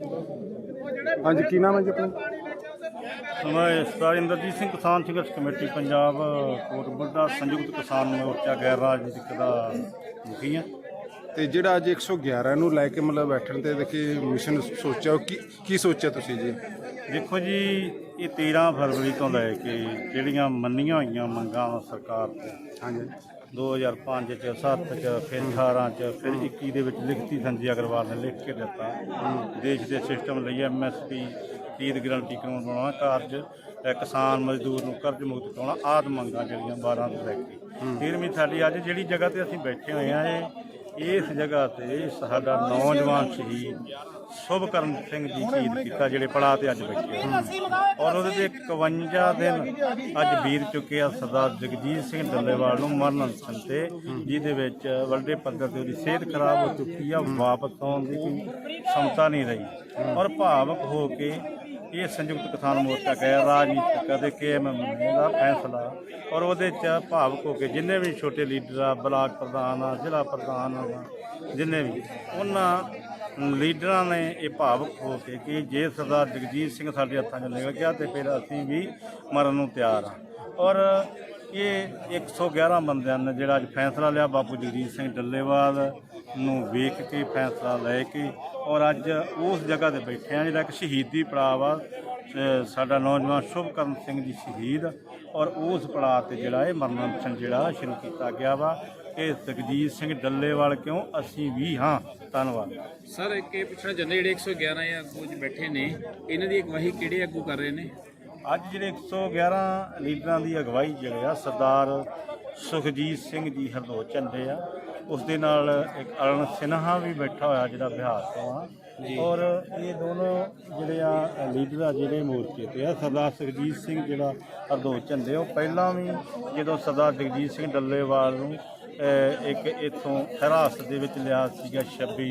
ਹਾਂਜੀ ਕੀ ਨਾਮ ਹੈ ਜੀ ਆਪਣਾ? ਮੈਂ ਸਰਦਾਰ ਇੰਦਰਜੀਤ ਸਿੰਘ ਕਿਸਾਨ ਸੰਘਰਸ਼ ਕਮੇਟੀ ਪੰਜਾਬ ਕੋਟਬੁੱਢਾ ਸੰਯੁਕਤ ਕਿਸਾਨ ਮੋਰਚਾ ਗੈਰ ਰਾਜਨੀਤਿਕ ਦਾ ਮੁਖੀ ਹਾਂ। ਤੇ ਜਿਹੜਾ ਅੱਜ 111 ਨੂੰ ਲੈ ਕੇ ਮਤਲਬ ਬੈਠਣ ਤੇ ਦੇਖੀ ਮਿਸ਼ਨ ਸੋਚਿਆ ਕੀ ਕੀ ਸੋਚਿਆ ਤੁਸੀਂ ਜੀ? ਦੇਖੋ ਜੀ ਇਹ 13 ਫਰਵਰੀ ਤੋਂ ਲੈ ਕੇ ਜਿਹੜੀਆਂ ਮੰਨੀਆਂ ਹੋਈਆਂ ਮੰਗਾਂ ਸਰਕਾਰ ਤੋਂ ਹਾਂਜੀ। 2005 ਚ 7 ਚ ਫਿਰ 18 ਚ ਫਿਰ 21 ਦੇ ਵਿੱਚ ਲਿਖਤੀ ਸੰਜੇ ਅਗਰਵਾਲ ਨੇ ਲਿਖ ਕੇ ਦਿੱਤਾ। ਦੇਸ਼ ਦੇ ਸਿਸਟਮ ਲਈ ਐਮਐਸਪੀ ਖਰੀਦ ਗਰੰਟੀ ਕਾਨੂੰਨ ਬਣਾਉਣਾ ਕਾਰਜ ਕਿਸਾਨ ਮਜ਼ਦੂਰ ਨੂੰ ਕਰਜ਼ ਮੁਕਤ ਕਰਾਉਣਾ ਆਦ ਮੰਗਾਂ ਜਿਹੜੀਆਂ 12 ਤੋਂ ਲੈ ਕੇ। 13ਵੀਂ ਸਾਡੀ ਅੱਜ ਜਿਹੜੀ ਜਗ੍ਹਾ ਤੇ ਅਸੀਂ ਬੈਠੇ ਹੋਏ ਆ ਇਹ ਇਸ ਜਗ੍ਹਾ ਤੇ ਸਾਡਾ ਨੌਜਵਾਨ ਸ਼ਹੀਦ ਸ਼ੁਭਕਰਨ ਸਿੰਘ ਜੀ ਸ਼ਹੀਦ ਕੀਤਾ ਜਿਹੜੇ ਪੜਾਅ ਤੇ ਅੱਜ ਬੈਠੇ ਔਰ ਉਹਦੇ ਤੇ 51 ਦਿਨ ਅੱਜ ਬੀਤ ਚੁੱਕੇ ਆ ਸਰਦਾਰ ਜਗਜੀਤ ਸਿੰਘ ਡੱਲੇਵਾਲ ਨੂੰ ਮਰਨ ਅਨਸ਼ਨ ਤੇ ਜਿਹਦੇ ਵਿੱਚ ਵੱਡੇ ਪੱਧਰ ਤੇ ਉਹਦੀ ਸਿਹਤ ਖਰਾਬ ਹੋ ਚੁੱਕੀ ਆ ਵਾਪਸ ਆਉਣ ਦੀ ਕੋਈ ਸਮਤਾ ਨਹੀਂ ਰਹੀ। ਔਰ ਭਾਵਕ ਹੋ ਕੇ ਇਹ ਸੰਯੁਕਤ ਕਿਸਾਨ ਮੋਰਚਾ ਗੈਰ ਰਾਜਨੀਤਿਕ ਅਤੇ ਕੇਐਮਐਮ ਦਾ ਫੈਸਲਾ। ਔਰ ਉਹਦੇ ਚ ਭਾਵਕ ਹੋ ਕੇ ਜਿੰਨੇ ਵੀ ਛੋਟੇ ਲੀਡਰ ਆ, ਬਲਾਕ ਪ੍ਰਧਾਨ ਆ, ਜ਼ਿਲ੍ਹਾ ਪ੍ਰਧਾਨ ਆ, ਜਿੰਨੇ ਵੀ, ਉਹਨਾਂ ਲੀਡਰਾਂ ਨੇ ਇਹ ਭਾਵਕ ਹੋ ਕੇ ਕਿ ਜੇ ਸਰਦਾਰ ਜਗਜੀਤ ਸਿੰਘ ਸਾਡੇ ਹੱਥਾਂ 'ਚ ਨਿਕਲ ਗਿਆ ਤੇ ਫਿਰ ਅਸੀਂ ਵੀ ਮਰਨ ਨੂੰ ਤਿਆਰ ਆ। ਔਰ ਇਹ 111 ਬੰਦਿਆਂ ਨੇ ਜਿਹੜਾ ਅੱਜ ਫੈਸਲਾ ਲਿਆ, ਬਾਪੂ ਜਗਜੀਤ ਸਿੰਘ ਡੱਲੇਵਾਲ ਨੂੰ ਵੇਖ ਕੇ ਫੈਸਲਾ ਲੈ ਕੇ ਔਰ ਅੱਜ ਉਸ ਜਗ੍ਹਾ ਤੇ ਬੈਠੇ ਆ ਜਿਹੜਾ ਇੱਕ ਸ਼ਹੀਦੀ ਪੜਾਅ ਆ ਸਾਡਾ ਨੌਜਵਾਨ ਸ਼ੁਭਕਰਨ ਸਿੰਘ ਜੀ ਸ਼ਹੀਦ ਔਰ ਉਸ ਪੜਾਅ ਤੇ ਜਿਹੜਾ ਇਹ ਮਰਨ ਅਨਸ਼ਨ ਜਿਹੜਾ ਸ਼ੁਰੂ ਕੀਤਾ ਗਿਆ ਵਾ। ਇਹ ਜਗਜੀਤ ਸਿੰਘ ਡੱਲੇਵਾਲ ਕਿਉਂ? ਅਸੀਂ ਵੀ ਹਾਂ। ਧੰਨਵਾਦ। ਸਰ ਇੱਕ ਇਹ ਪੁੱਛਣਾ ਚਾਹੁੰਦੇ ਜਿਹੜੇ 111 ਆਗੂ ਚ ਬੈਠੇ ਨੇ ਇਹਨਾਂ ਦੀ ਅਗਵਾਈ ਕਿਹੜੇ ਆਗੂ ਕਰ ਰਹੇ ਨੇ? ਅੱਜ ਜਿਹੜੇ 111 ਲੀਡਰਾਂ ਦੀ ਅਗਵਾਈ ਜਿਹੜੇ ਆ ਸਰਦਾਰ ਸੁਖਜੀਤ ਸਿੰਘ ਜੀ ਹਰਦੋ ਝੰਡੇ ਆ। ਉਸ ਦੇ ਨਾਲ ਇੱਕ ਅਰਨ ਸਿਨਹਾ ਵੀ ਬੈਠਾ ਹੋਇਆ ਜਿਹੜਾ ਬਿਹਾਰ ਤੋਂ ਆ। ਔਰ ਇਹ ਦੋਨੋਂ ਜਿਹੜੇ ਆ ਲੀਡਰ ਆ ਜਿਹੜੇ ਮੋਰਚੇ ਤੇ ਆ ਸਰਦਾਰ ਸੁਖਜੀਤ ਸਿੰਘ ਜਿਹੜਾ ਹਰਦੋ ਝੰਡੇ ਉਹ ਪਹਿਲਾਂ ਵੀ ਜਦੋਂ ਸਰਦਾਰ ਜਗਜੀਤ ਸਿੰਘ ਡੱਲੇਵਾਲ ਨੂੰ ਇੱਕ ਇਥੋਂ ਹਿਰਾਸਤ ਦੇ ਵਿੱਚ ਲਿਆ ਸੀਗਾ 26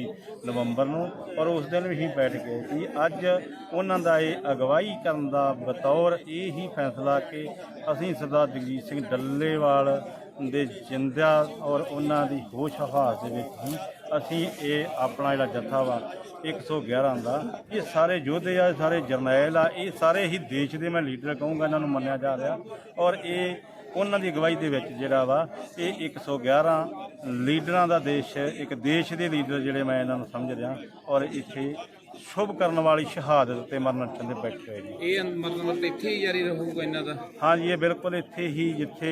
ਨਵੰਬਰ ਨੂੰ ਔਰ ਉਸ ਦਿਨ ਵੀ ਅਸੀਂ ਬੈਠ ਗਏ ਸੀ। ਅੱਜ ਉਹਨਾਂ ਦਾ ਇਹ ਅਗਵਾਈ ਕਰਨ ਦਾ ਬਤੌਰ ਇਹ ਹੀ ਫੈਸਲਾ ਕਿ ਅਸੀਂ ਸਰਦਾਰ ਜਗਜੀਤ ਸਿੰਘ ਡੱਲੇਵਾਲ ਦੇ ਜਿੰਦਾ ਔਰ ਉਹਨਾਂ ਦੀ ਹੋਸ਼ ਹਵਾਸ ਦੇ ਵਿੱਚ ਹੀ ਅਸੀਂ ਇਹ ਆਪਣਾ ਜਿਹੜਾ ਜੱਥਾ ਵਾ 111 ਦਾ, ਇਹ ਸਾਰੇ ਯੋਧੇ ਆ ਸਾਰੇ ਜਰਨੈਲ ਆ, ਇਹ ਸਾਰੇ ਹੀ ਦੇਸ਼ ਦੇ ਮੈਂ ਲੀਡਰ ਕਹੂੰਗਾ, ਇਹਨਾਂ ਨੂੰ ਮੰਨਿਆ ਜਾ ਰਿਹਾ। ਔਰ ਇਹ ਉਹਨਾਂ ਦੀ ਅਗਵਾਈ ਦੇ ਵਿੱਚ ਜਿਹੜਾ ਵਾ ਇਹ 111 ਲੀਡਰਾਂ ਦਾ ਦੇਸ਼ ਇੱਕ ਦੇਸ਼ ਦੇ ਲੀਡਰ ਜਿਹੜੇ ਮੈਂ ਇਹਨਾਂ ਨੂੰ ਸਮਝ ਰਿਹਾ ਔਰ ਇੱਥੇ ਸ਼ੁਭ ਕਰਨ ਵਾਲੀ ਸ਼ਹਾਦਤ ਤੇ ਮਰਨ ਚੰਦੇ ਬੈਠੇ ਹੋਏ ਨੇ। ਇਹ ਮਤਲਬ ਇੱਥੇ ਹੀ ਜਾਰੀ ਰਹੂਗਾ ਇਹਨਾਂ ਦਾ? ਹਾਂਜੀ ਇਹ ਬਿਲਕੁਲ ਇੱਥੇ ਹੀ ਜਿੱਥੇ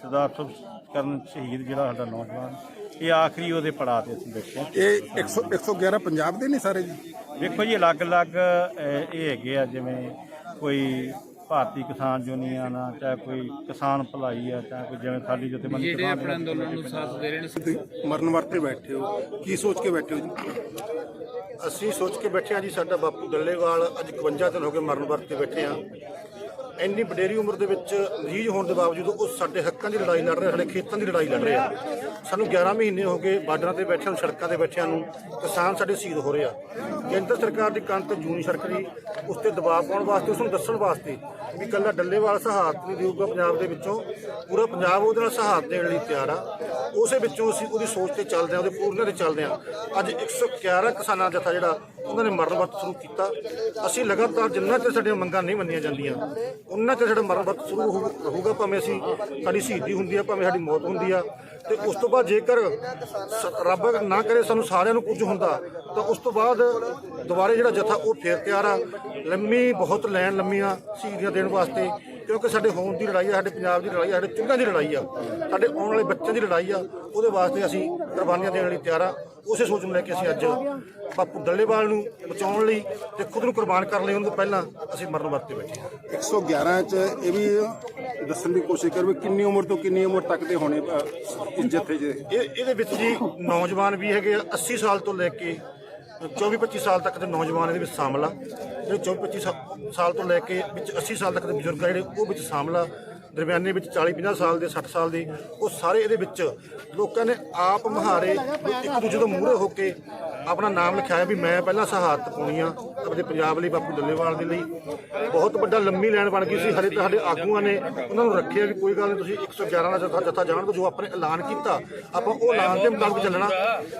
ਸਰਦਾਰ ਸ਼ੁਭ ਕਰਨ ਸ਼ਹੀਦ ਜਿਹੜਾ ਸਾਡਾ ਨੌਜਵਾਨ ਇਹ ਆਖਰੀ ਉਹਦੇ ਪੜਾਅ ਤੇ ਅਸੀਂ ਬੈਠੇ ਹਾਂ। ਇਹ 100 111 ਪੰਜਾਬ ਦੇ ਨੇ ਸਾਰੇ ਜੀ? ਵੇਖੋ ਜੀ ਅਲੱਗ-ਅਲੱਗ ਇਹ ਹੈਗੇ ਆ ਜਿਵੇਂ ਕੋਈ ਭਾਰਤੀ ਕਿਸਾਨ ਯੂਨੀਅਨ ਆ ਚਾਹੇ ਕੋਈ ਕਿਸਾਨ ਭਲਾਈ ਆ ਚਾਹੇ ਕੋਈ ਜਿਵੇਂ ਸਾਡੀ ਜਥੇਬੰਦੀ ਜਿਹੜੇ ਆਪਣੇ ਅੰਦੋਲਨ ਨੂੰ ਸਾਥ ਦੇ ਰਹੇ ਨੇ ਤੁਸੀਂ ਮਰਨ ਵਰਤੇ ਬੈਠੇ ਹੋ। ਕੀ ਸੋਚ ਕੇ ਬੈਠੇ ਹੋ ਜੀ? ਅਸੀਂ ਸੋਚ ਕੇ ਬੈਠੇ ਹਾਂ ਜੀ ਸਾਡਾ ਬਾਪੂ ਡੱਲੇਵਾਲ ਅੱਜ 51 ਦਿਨ ਹੋ ਗਏ ਮਰਨ ਵਰਤ ਬੈਠੇ ਹਾਂ। ਇੰਨੀ ਵਡੇਰੀ ਉਮਰ ਦੇ ਵਿੱਚ ਮਰੀਜ਼ ਹੋਣ ਦੇ ਬਾਵਜੂਦ ਉਹ ਸਾਡੇ ਹੱਕਾਂ ਦੀ ਲੜਾਈ ਲੜ ਰਹੇ ਸਾਡੇ ਖੇਤਾਂ ਦੀ ਲੜਾਈ ਲੜ ਰਹੇ ਆ। ਸਾਨੂੰ 11 ਮਹੀਨੇ ਹੋ ਗਏ ਬਾਰਡਰਾਂ ਤੇ ਬੈਠਿਆਂ ਨੂੰ ਸੜਕਾਂ ਤੇ ਬੈਠਿਆਂ ਨੂੰ ਕਿਸਾਨ ਸਾਡੇ ਸ਼ਹੀਦ ਹੋ ਰਹੇ ਆ। ਕੇਂਦਰ ਸਰਕਾਰ ਦੀ ਕੰਨ ਤੇ ਜੂਨੀ ਸੜਕ ਦੀ ਉਸ ਤੇ ਦਬਾਅ ਪਾਉਣ ਵਾਸਤੇ, ਉਸ ਨੂੰ ਦੱਸਣ ਵਾਸਤੇ ਵੀ ਕੱਲਾ ਡੱਲੇਵਾਲ ਸਹਾਇਤ ਨਹੀਂ ਦੇਊਗਾ ਪੰਜਾਬ ਦੇ ਵਿੱਚੋਂ, ਪੂਰਾ ਪੰਜਾਬ ਉਹਦੇ ਨਾਲ ਸਹਾਇਤ ਦੇਣ ਲਈ ਤਿਆਰ ਆ। ਉਸੇ ਵਿੱਚੋਂ ਅਸੀਂ ਉਹਦੀ ਸੋਚ ਤੇ ਚੱਲਦੇ ਹਾਂ ਉਹਦੇ ਪੂਰਨੇ ਤੇ ਚੱਲਦੇ ਹਾਂ ਅੱਜ 111 ਕਿਸਾਨਾਂ ਦਾ ਜਥਾ ਜਿਹੜਾ, ਉਹਨਾਂ ਨੇ ਮਰਨ ਵਰਤ ਸ਼ੁਰੂ ਕੀਤਾ। ਅਸੀਂ ਲਗਾਤਾਰ ਜਿੰਨਾ ਚਿਰ ਸਾਡੀਆਂ ਮੰਗਾਂ ਨਹੀਂ ਮੰਨੀਆਂ ਜਾਂਦੀਆਂ ਉਹਨਾਂ ਚਿਰ ਸਾਡਾ ਮਰਨ ਵਰਤ ਸ਼ੁਰੂ ਹੋਊਗਾ ਭਾਵੇਂ ਅਸੀਂ ਸਾਡੀ ਸ਼ਹੀਦੀ ਹੁੰਦੀ ਆ, ਭਾਵੇਂ ਸਾਡੀ ਮੌਤ ਹੁੰਦੀ ਆ। ਤੇ ਉਸ ਤੋਂ ਬਾਅਦ ਜੇਕਰ ਸ- ਰੱਬ ਨਾ ਕਰੇ ਸਾਨੂੰ ਸਾਰਿਆਂ ਨੂੰ ਕੁਝ ਹੁੰਦਾ, ਤਾਂ ਉਸ ਤੋਂ ਬਾਅਦ ਦੁਬਾਰੇ ਜਿਹੜਾ ਜਥਾ ਉਹ ਫੇਰ ਤਿਆਰ ਆ। ਲੰਮੀ, ਬਹੁਤ ਲੈਣ ਲੰਮੀਆਂ ਸ਼ਹੀਦੀਆਂ ਦੇਣ ਵਾਸਤੇ, ਕਿਉਂਕਿ ਸਾਡੇ ਹੋਣ ਦੀ ਲੜਾਈ ਆ, ਸਾਡੇ ਪੰਜਾਬ ਦੀ ਲੜਾਈ ਆ, ਸਾਡੇ ਚੁੱਲ੍ਹਿਆਂ ਦੀ ਲੜਾਈ ਆ, ਸਾਡੇ ਆਉਣ ਵਾਲੇ ਬੱਚਿਆਂ ਦੀ ਲੜਾਈ ਆ, ਉਹਦੇ ਵਾਸਤੇ ਅਸੀਂ ਕੁਰਬਾਨੀਆਂ ਦੇਣ ਲਈ ਤਿਆਰ ਆ। ਉਸੇ ਸੋਚ ਨੂੰ ਲੈ ਕੇ ਅਸੀਂ ਅੱਜ ਬਾਪੂ ਡੱਲੇਵਾਲ ਨੂੰ ਬਚਾਉਣ ਲਈ ਤੇ ਖੁਦ ਨੂੰ ਕੁਰਬਾਨ ਕਰਨ ਲਈ, ਉਹਨਾਂ ਤੋਂ ਪਹਿਲਾਂ ਅਸੀਂ ਮਰਨ ਵਰਤੇ ਬੈਠੇ ਹਾਂ। 111 ਚ ਇਹ ਵੀ ਦੱਸਣ ਦੀ ਕੋਸ਼ਿਸ਼ ਕਰੋ ਵੀ ਕਿੰਨੀ ਉਮਰ ਤੋਂ ਕਿੰਨੀ ਉਮਰ ਤੱਕ ਦੇ ਹੋਣੇ ਅ, ਇਸ ਜੱਥੇ 'ਚ ਇਹ ਇਹਦੇ ਵਿੱਚ ਜੀ ਨੌਜਵਾਨ ਵੀ ਹੈਗੇ ਆ 80 ਸਾਲ ਤੋਂ ਲੈ ਕੇ 24 25 ਸਾਲ ਤੱਕ ਦੇ ਨੌਜਵਾਨ ਇਹਦੇ ਵਿੱਚ ਸ਼ਾਮਲ ਆ। ਜਿਹੜੇ 24 25 ਸਾ- ਸਾਲ ਤੋਂ ਲੈ ਕੇ ਵਿੱਚ 80 ਸਾਲ ਤੱਕ ਦੇ ਬਜ਼ੁਰਗ ਆ ਜਿਹੜੇ ਉਹ ਵਿੱਚ ਸ਼ਾਮਲ ਆ। ਦਰਮਿਆਨੇ ਵਿੱਚ 40 50 ਸਾਲ ਦੇ 60 ਸਾਲ ਦੇ ਉਹ ਸਾਰੇ ਇਹਦੇ ਵਿੱਚ ਲੋਕਾਂ ਨੇ ਆਪ ਮਹਾਰੇ ਇੱਕ ਦੂਜੇ ਤੋਂ ਮੂਹਰੇ ਹੋ ਕੇ ਆਪਣਾ ਨਾਮ ਲਿਖਾਇਆ ਵੀ ਮੈਂ ਪਹਿਲਾਂ ਸ਼ਹਾਦਤ ਪਾਉਣੀ ਆ ਆਪਣੇ ਪੰਜਾਬ ਲਈ ਬਾਪੂ ਡੱਲੇਵਾਲ ਦੇ ਲਈ। ਬਹੁਤ ਵੱਡਾ ਲੰਮੀ ਲਾਈਨ ਬਣ ਗਈ ਸੀ ਹਰੇ ਸਾਡੇ ਆਗੂਆਂ ਨੇ ਉਹਨਾਂ ਨੂੰ ਰੱਖਿਆ ਵੀ ਕੋਈ ਗੱਲ ਨਹੀਂ ਤੁਸੀਂ 111 ਦਾ ਜਥਾ ਜਥਾ ਜਾਣ ਤੋਂ ਜੋ ਆਪਣੇ ਐਲਾਨ ਕੀਤਾ ਆਪਾਂ ਉਹ ਐਲਾਨ ਦੇ ਮੁਤਾਬਕ ਚੱਲਣਾ।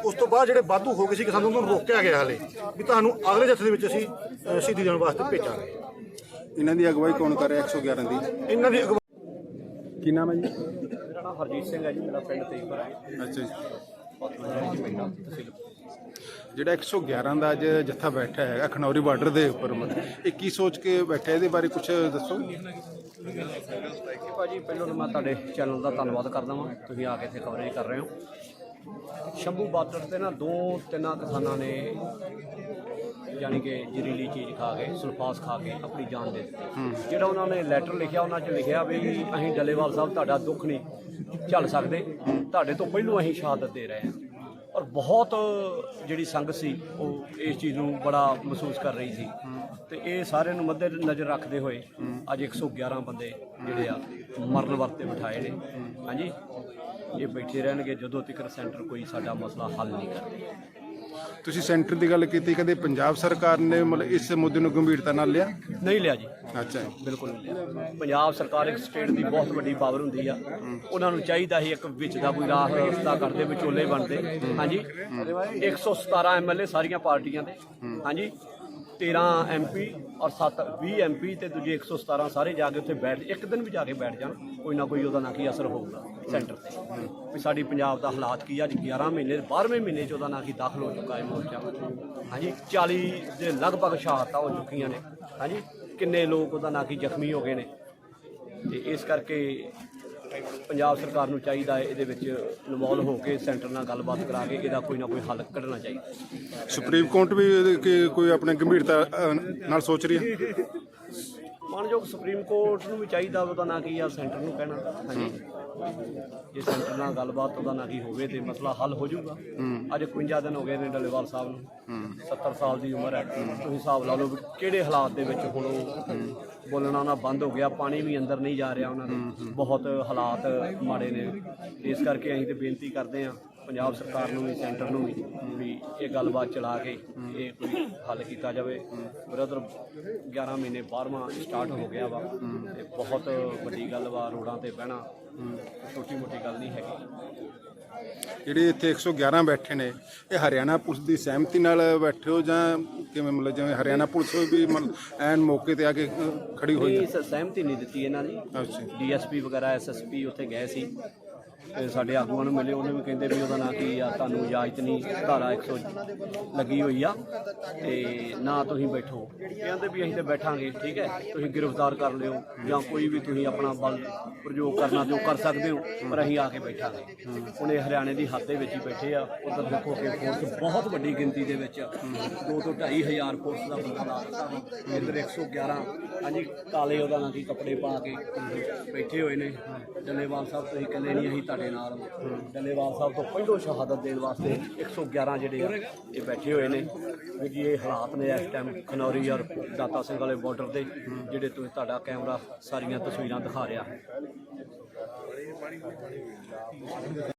ਉਸ ਤੋਂ ਬਾਅਦ ਜਿਹੜੇ ਵਾਧੂ ਹੋ ਗਏ ਸੀ ਕਿ ਸਾਨੂੰ ਉਹਨਾਂ ਨੂੰ ਰੋਕਿਆ ਗਿਆ ਹਲੇ ਵੀ ਤੁਹਾਨੂੰ ਅਗਲੇ ਜਥੇ ਦੇ ਵਿੱਚ ਅਸੀਂ ਸ਼ਹੀਦੀ ਦੇਣ ਵਾਸਤੇ ਭੇਜਾਂਗੇ। ਇਹਨਾਂ ਦੀ ਅਗਵਾਈ ਕੌਣ ਕਰ ਰਿਹਾ 111 ਦੀ? ਇਹਨਾਂ ਦੀ ਕੀ ਨਾਮ ਹੈ ਜੀ? ਮੇਰਾ ਨਾਮ ਹਰਜੀਤ ਸਿੰਘ ਹੈ ਜੀ ਮੇਰਾ ਪਿੰਡ ਤੇਜਪੁਰ ਹੈ। ਅੱਛਾ ਜੀ। ਜਿਹੜਾ 111 ਦਾ ਅੱਜ ਜੱਥਾ ਬੈਠਾ ਹੈਗਾ ਖਨੌਰੀ ਬਾਰਡਰ ਦੇ ਉੱਪਰ ਮਤਲਬ ਇਹ ਕੀ ਸੋਚ ਕੇ ਬੈਠਾ ਇਹਦੇ ਬਾਰੇ ਕੁਝ ਦੱਸੋ। ਭਾਜੀ ਪਹਿਲਾਂ ਤਾਂ ਮੈਂ ਤੁਹਾਡੇ ਚੈਨਲ ਦਾ ਧੰਨਵਾਦ ਕਰਦਾ ਹਾਂ ਤੁਸੀਂ ਆ ਕੇ ਇੱਥੇ ਕਵਰੇਜ ਕਰ ਰਹੇ ਹੋ। ਸ਼ੰਭੂ ਬਾਰਡਰ ਤੇ ਨਾ ਦੋ ਤਿੰਨਾਂ ਕਿਸਾਨਾਂ ਨੇ ਯਾਨੀ ਕਿ ਜ਼ਹਿਰੀਲੀ ਚੀਜ਼ ਖਾ ਕੇ ਸੁਲਫਾਸ ਖਾ ਕੇ ਆਪਣੀ ਜਾਨ ਦੇ ਦਿੱਤੀ। ਜਿਹੜਾ ਉਹਨਾਂ ਨੇ ਲੈਟਰ ਲਿਖਿਆ ਉਹਨਾਂ 'ਚ ਲਿਖਿਆ ਵੀ ਅਸੀਂ ਡੱਲੇਵਾਲ ਸਾਹਿਬ ਤੁਹਾਡਾ ਦੁੱਖ ਨਹੀਂ ਝੱਲ ਸਕਦੇ। ਤੁਹਾਡੇ ਤੋਂ ਪਹਿਲੋਂ ਅਸੀਂ ਸ਼ਹਾਦਤ ਦੇ ਰਹੇ ਹਾਂ। ਔਰ ਬਹੁਤ ਜਿਹੜੀ ਸੰਗਤ ਸੀ ਉਹ ਇਸ ਚੀਜ਼ ਨੂੰ ਬੜਾ ਮਹਿਸੂਸ ਕਰ ਰਹੀ ਸੀ। ਤੇ ਇਹ ਸਾਰਿਆਂ ਨੂੰ ਮੱਦੇ ਨਜ਼ਰ ਰੱਖਦੇ ਹੋਏ ਅੱਜ 111 ਬੰਦੇ ਜਿਹੜੇ ਆ ਮਰਨ ਵਰਤੇ ਬਿਠਾਏ ਨੇ। ਹਾਂਜੀ? ਇਹ ਬੈਠੇ ਰਹਿਣਗੇ ਜਦੋਂ ਤੱਕ ਸੈਂਟਰ ਕੋਈ ਸਾਡਾ ਮਸਲਾ ਹੱਲ ਨਹੀਂ ਕਰਦੇ। ਤੁਸੀਂ ਸੈਂਟਰ ਦੀ ਗੱਲ ਕੀਤੀ ਕਦੇ ਪੰਜਾਬ ਸਰਕਾਰ ਨੇ ਮਤਲਬ ਇਸ ਮੁੱਦੇ ਨੂੰ ਗੰਭੀਰਤਾ ਨਾਲ ਲਿਆ? ਨਹੀਂ ਲਿਆ ਜੀ। ਅੱਛਾ ਬਿਲਕੁਲ ਨਹੀਂ ਲਿਆ। ਪੰਜਾਬ ਸਰਕਾਰ ਇੱਕ ਸਟੇਟ ਦੀ ਬਹੁਤ ਵੱਡੀ ਪਾਵਰ ਹੁੰਦੀ ਆ। ਉਹਨਾਂ ਨੂੰ ਚਾਹੀਦਾ ਸੀ ਇੱਕ ਵਿੱਚ ਦਾ ਕੋਈ ਰਾਹ ਰਸਤਾ ਕਰਦੇ ਵਿਚੋਲੇ ਬਣਦੇ। ਹਾਂਜੀ। 117 ਐਮਐਲਏ ਸਾਰੀਆਂ ਪਾਰਟੀਆਂ ਦੇ। ਹਾਂਜੀ। 13 ਐਮਪੀ ਔਰ 7 20 ਐਮਪੀ ਤੇ ਦੂਜੇ 117 ਸਾਰੇ ਜਾ ਕੇ ਉੱਥੇ ਬੈਠ, ਇੱਕ ਦਿਨ ਵੀ ਜਾ ਕੇ ਬੈਠ ਜਾਣ, ਕੋਈ ਨਾ ਕੋਈ ਉਹਦਾ ਨਾ ਕੀ ਅਸਰ ਹੋਊਗਾ ਸੈਂਟਰ ਤੇ। ਵੀ ਸਾਡੀ ਪੰਜਾਬ ਦਾ ਹਾਲਾਤ ਕੀ ਆ? ਅੱਜ 11 ਮਹੀਨੇ 12ਵੇਂ ਮਹੀਨੇ ਚ ਉਹਦਾ ਨਾ ਕੀ ਦਾਖਲ ਹੋ ਚੁੱਕਾ ਹੈ ਮੋਰਚਾ। ਹਾਂਜੀ 40 ਦੇ ਲਗਭਗ ਸ਼ਹਾਦਤਾਂ ਹੋ ਚੁੱਕੀਆਂ ਨੇ। ਹਾਂਜੀ, ਕਿੰਨੇ ਲੋਕ ਉਹਦਾ ਨਾ ਕੀ ਜ਼ਖਮੀ ਹੋ ਗਏ ਨੇ। ਤੇ ਇਸ ਕਰਕੇ ਪੰਜਾਬ ਸਰਕਾਰ ਨੂੰ ਚਾਹੀਦਾ ਹੈ ਇਹਦੇ ਵਿੱਚ ਇਨਵੋਲ ਹੋ ਕੇ ਸੈਂਟਰ ਨਾਲ ਗੱਲਬਾਤ ਕਰਾ ਕੇ ਇਹਦਾ ਕੋਈ ਨਾ ਕੋਈ ਹੱਲ ਕੱਢਣਾ ਚਾਹੀਦਾ। ਸੁਪਰੀਮ ਕੋਰਟ ਵੀ ਇਹਦੇ ਕਿ ਕੋਈ ਆਪਣੇ ਗੰਭੀਰਤਾ ਅ, ਨਾਲ ਸੋਚ ਰਹੀ ਹੈ? ਮਾਨਯੋਗ ਸੁਪਰੀਮ ਕੋਰਟ ਨੂੰ ਵੀ ਚਾਹੀਦਾ ਉਹਦਾ ਨਾ ਕੀ ਆ ਸੈਂਟਰ ਨੂੰ ਕਹਿਣਾ। ਹਾਂਜੀ ਜੇ ਸੈਂਟਰ ਨਾਲ ਗੱਲਬਾਤ ਉਹਦਾ ਨਾ ਕੀ ਹੋਵੇ ਤੇ ਮਸਲਾ ਹੱਲ ਹੋ ਜਾਊਗਾ। ਅੱਜ 51 ਦਿਨ ਹੋ ਗਏ ਨੇ ਡੱਲੇਵਾਲ ਸਾਹਿਬ ਨੂੰ। 70 ਸਾਲ ਦੀ ਉਮਰ ਹੈ। ਤੁਸੀਂ ਹਿਸਾਬ ਲਾ ਲਓ ਕਿਹੜੇ ਹਾਲਾਤ ਦੇ ਵਿੱਚ ਹੁਣ ਉਹ ਬੋਲਣਾ ਉਹਨਾਂ ਬੰਦ ਹੋ ਗਿਆ ਪਾਣੀ ਵੀ ਅੰਦਰ ਨਹੀਂ ਜਾ ਰਿਹਾ ਉਹਨਾਂ ਦੇ। ਬਹੁਤ ਹਾਲਾਤ ਮਾੜੇ ਨੇ। ਇਸ ਕਰਕੇ ਅਸੀਂ ਤੇ ਬੇਨਤੀ ਕਰਦੇ ਹਾਂ ਪੰਜਾਬ ਸਰਕਾਰ ਨੂੰ ਵੀ ਸੈਂਟਰ ਨੂੰ ਵੀ ਵੀ ਇਹ ਗੱਲਬਾਤ ਚਲਾ ਕੇ ਇਹ ਕੋਈ ਹੱਲ ਕੀਤਾ ਜਾਵੇ। ਬ੍ਰਦਰ 11 ਮਹੀਨੇ 12ਵਾਂ ਸਟਾਰਟ ਹੋ ਗਿਆ ਵਾ। ਤੇ ਬਹੁਤ ਵੱਡੀ ਗੱਲ ਵਾ ਰੋਡਾਂ ਤੇ ਬਹਿਣਾ। ਛੋਟੀ ਮੋਟੀ ਗੱਲ ਨਹੀਂ ਹੈਗੀ। ਜਿਹੜੇ ਇੱਥੇ 111 ਬੈਠੇ ਨੇ ਇਹ ਹਰਿਆਣਾ ਪੁਲਿਸ ਦੀ ਸਹਿਮਤੀ ਨਾਲ ਬੈਠੇ ਹੋ ਜਾਂ ਕਿਵੇਂ? ਮਤਲਬ ਜਿਵੇਂ ਹਰਿਆਣਾ ਪੁਲਿਸ ਵੀ ਐਨ ਮੌਕੇ ਤੇ ਆ ਕੇ ਖੜੀ ਹੋਈ ਹੈ? ਸਹਿਮਤੀ ਨਹੀਂ ਦਿੱਤੀ ਇਹਨਾਂ ਦੀ। ਅੱਛਾ। ਡੀਐਸਪੀ ਵਗੈਰਾ ਐਸਐਸਪੀ ਉੱਥੇ ਗਏ ਸੀ। ਤੇ ਸਾਡੇ ਆਗੂਆਂ ਨੂੰ ਮਿਲੇ, ਉਹਨੇ ਵੀ ਕਹਿੰਦੇ ਵੀ ਉਹਦਾ ਨਾਂ ਕੀ ਆ, ਤੁਹਾਨੂੰ ਇਜਾਜ਼ਤ ਨਹੀਂ, ਧਾਰਾ 100 ਲੱਗੀ ਹੋਈ ਆ, ਤੇ ਨਾ ਤੁਸੀਂ ਬੈਠੋ ਕਹਿੰਦੇ ਵੀ ਅਸੀਂ ਤੇ ਬੈਠਾਂਗੇ, ਠੀਕ ਹੈ, ਤੁਸੀਂ ਗ੍ਰਿਫਤਾਰ ਕਰ ਲਿਓ, ਜਾਂ ਕੋਈ ਵੀ ਤੁਸੀਂ ਆਪਣਾ ਬਲ ਪ੍ਰਯੋਗ ਕਰਨਾ ਜੋ ਕਰ ਸਕਦੇ ਹੋ, ਪਰ ਅਸੀਂ ਆ ਕੇ ਬੈਠਾਂਗੇ ਹੁਣ ਇਹ ਹਰਿਆਣੇ ਦੀ ਹੱਦ ਦੇ ਵਿੱਚ ਹੀ ਬੈਠੇ ਆ, ਉਧਰ ਦੇਖੋ ਕਿ ਫੋਰਸ ਬਹੁਤ ਵੱਡੀ ਗਿਣਤੀ ਦੇ ਵਿੱਚ, ਦੋ ਤੋਂ ਢਾਈ ਹਜ਼ਾਰ ਫੋਰਸ ਦਾ ਬੰਦਾ ਲਾ ਦਿੱਤਾ ਵਾ। ਇੱਧਰ 111 ਹਾਂਜੀ, ਕਾਲੇ ਉਹਦਾ ਨਾਂ ਕੀ ਕੱਪੜੇ ਪਾ ਕੇ ਬੈਠੇ ਹੋਏ ਨੇ। ਡੱਲੇਵਾਲ ਸਾਹਿਬ, ਤੁਸੀਂ ਇਕੱਲੇ ਨਹੀਂ ਅਸੀਂ ਤੁਹਾਡੇ ਨਾਲ ਵਾਂ। ਡੱਲੇਵਾਲ ਸਾਹਿਬ ਤੋਂ ਪਹਿਲੋਂ ਸ਼ਹਾਦਤ ਦੇਣ ਵਾਸਤੇ 111 ਜਿਹੜੇ ਆ, ਇਹ ਬੈਠੇ ਹੋਏ ਨੇ। ਵੀ ਇਹ ਹਾਲਾਤ ਨੇ ਇਸ ਟਾਈਮ ਖਨੌਰੀ ਔਰ ਦਾਤਾ ਸਿੰਘ ਵਾਲੇ ਬਾਰਡਰ ਦੇ ਜਿਹੜੇ ਤੁਸੀਂ ਤੁਹਾਡਾ ਕੈਮਰਾ ਸਾਰੀਆਂ ਤਸਵੀਰਾਂ ਦਿਖਾ ਰਿਹਾ। ਹੈ